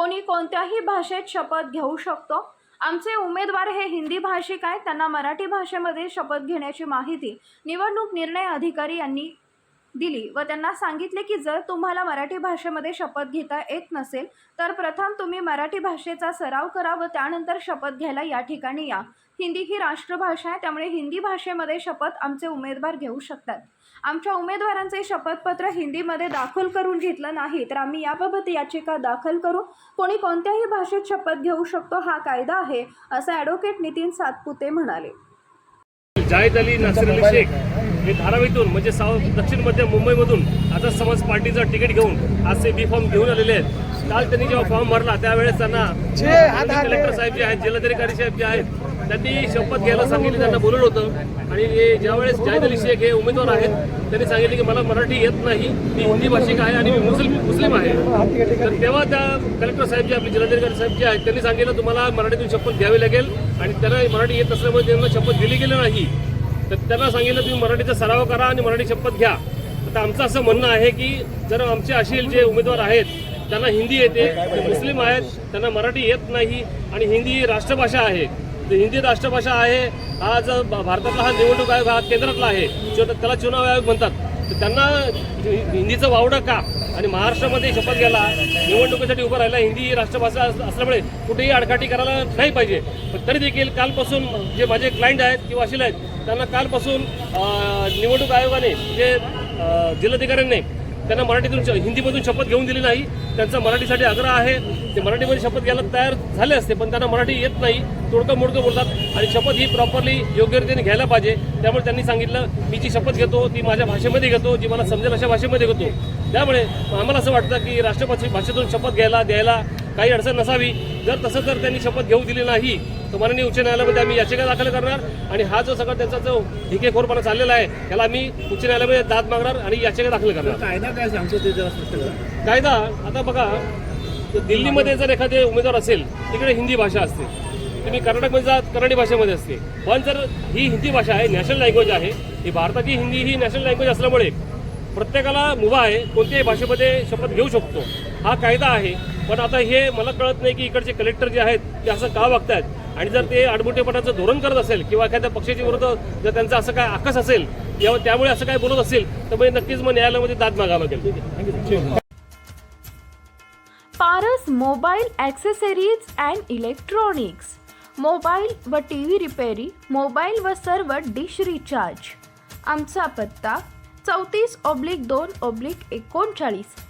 कोणी कोणत्याही भाषेत शपथ घेऊ शकतो. आमचे उमेदवार हे हिंदी भाषिक आहेत त्यांना मराठी भाषेमध्ये शपथ घेण्याची माहिती निवडणूक निर्णय अधिकारी यांनी दिली व त्यांना सांगितले की जर तुम्हाला मराठी भाषेमध्ये शपथ घेता येत नसेल तर प्रथम तुम्ही मराठी भाषेचा सराव करा व त्यानंतर शपथ घ्यायला या ठिकाणी या. हिंदी ही राष्ट्रभाषा आहे त्यामुळे हिंदी भाषेमध्ये शपथ आमचे उमेदवार घेऊ शकतात. आमच्या उमेदवारांचे शपथपत्र हिंदीमध्ये दाखल करून घेतलं नाही तर आम्ही याबाबत याचिका दाखल करू. कोणी कोणत्याही भाषेत शपथ घेऊ शकतो हा कायदा आहे असं ॲडव्होकेट नितीन सातपुते म्हणाले. जाहिद अली नासिर अली शेख हे धारावीतून म्हणजे साऊथ दक्षिण मध्य मुंबईमधून आता समाज पार्टीचं तिकीट घेऊन आज ते बी फॉर्म घेऊन आलेले आहेत. काल त्यांनी जेव्हा फॉर्म भरला त्यावेळेस त्यांना कलेक्टर साहेब जे आहेत जिल्हाधिकारी साहेब जे आहेत त्यांनी शपथ घ्यायला सांगितली त्यांना बोलवलं होतं. आणि हे ज्यावेळेस जाहिद अली शेख हे उमेदवार आहेत त्यांनी सांगितले की मला मराठी येत नाही मी हिंदी भाषिक आहे आणि मी मुस्लिम मुस्लिम आहे. तर तेव्हा त्या कलेक्टर साहेब जे आपले जिल्हाधिकारी साहेब जे आहेत त्यांनी सांगितलं तुम्हाला मराठीतून शपथ घ्यावी लागेल आणि त्यांना मराठी येत नसल्यामुळे त्यांना शपथ दिली गेली नाही. तर त्यांना सांगितलं तुम्ही मराठीचा सराव करा आणि मराठी शपथ घ्या. तर आमचं असं म्हणणं आहे की जर आमचे असे जे उमेदवार आहेत त्यांना हिंदी येते ते मुस्लिम आहेत त्यांना मराठी येत नाही आणि हिंदी ही राष्ट्रभाषा आहे हिंदी राष्ट्रभाषा आहे आज भारतातला हा निवडणूक आयोग हा केंद्रातला आहे. त्याला चुनाव आयोग म्हणतात. तर त्यांना हिंदीचं वावडं का? आणि महाराष्ट्रामध्ये शपथ घ्यायला निवडणुकीसाठी उभं राहिला हिंदी ही राष्ट्रभाषा असल्यामुळे कुठेही आडकाठी करायला नाही पाहिजे. पण तरी देखील कालपासून जे माझे क्लायंट आहेत किंवा अशील आहेत त्यांना कालपासून निवडणूक आयोगाने जे जिल्हाधिकाऱ्यांनी त्यांना मराठीतून श- हिंदीमधून शपथ घेऊन दिली नाही. त्यांचा मराठीसाठी आग्रह आहे. ते मराठीमध्ये शपथ घ्यायला तयार झाले असते पण त्यांना मराठी येत नाही. तोडकं मोडकं बोलतात आणि शपथ ही प्रॉपरली योग्य रीतीने घ्यायला पाहिजे. त्यामुळे त्यांनी सांगितलं मी जी शपथ घेतो ती माझ्या भाषेमध्ये घेतो जी मला समजेल अशा भाषेमध्ये घेतो. त्यामुळे आम्हाला असं वाटतं की राष्ट्रपती भाषेतून शपथ घ्यायला द्यायला काही अडचण नसावी. जर तसं जर त्यांनी शपथ घेऊ दिली नाही तर माननीय उच्च न्यायालयामध्ये आम्ही याचिका दाखल करणार आणि हा जो सगळा त्यांचा जो ढिकेखोरपणा चाललेला आहे त्याला आम्ही उच्च न्यायालयामध्ये दाद मागणार आणि याचिका दाखल करणार. कायदा काय सांगतो ते जरा स्पष्ट करा. कायदा आता बघा दिल्लीमध्ये जर एखादे उमेदवार असेल तिकडे हिंदी भाषा असते. तुम्ही कर्नाटकमध्ये जात कन्नडी भाषेमध्ये असते. पण जर ही हिंदी भाषा आहे नॅशनल लँग्वेज आहे ही भारताची हिंदी ही नॅशनल लँग्वेज असल्यामुळे प्रत्येकाला मुभा आहे कोणत्याही भाषेमध्ये शपथ घेऊ शकतो. हा कायदा आहे. पण आता हे मला कळत नाही की इकडचे कलेक्टर जे आहेत ते असं का वागतायत? आणि जर ते आडमोठेपणाचं धोरण करत असेल किंवा एखाद्या पक्षाच्या विरुद्ध जर त्यांचं असं काय आकस असेल किंवा त्यामुळे असं काय बोलत असेल तर मग नक्कीच मग न्यायालयामध्ये दाद मागावं लागेल. Paras mobile accessories and electronics. Mobile व टी व्ही रिपेरी मोबाईल व सर्व डिश रिचार्ज. आमचा पत्ता चौतीस ऑब्लिक दोन ऑब्लिक एकोणचाळीस.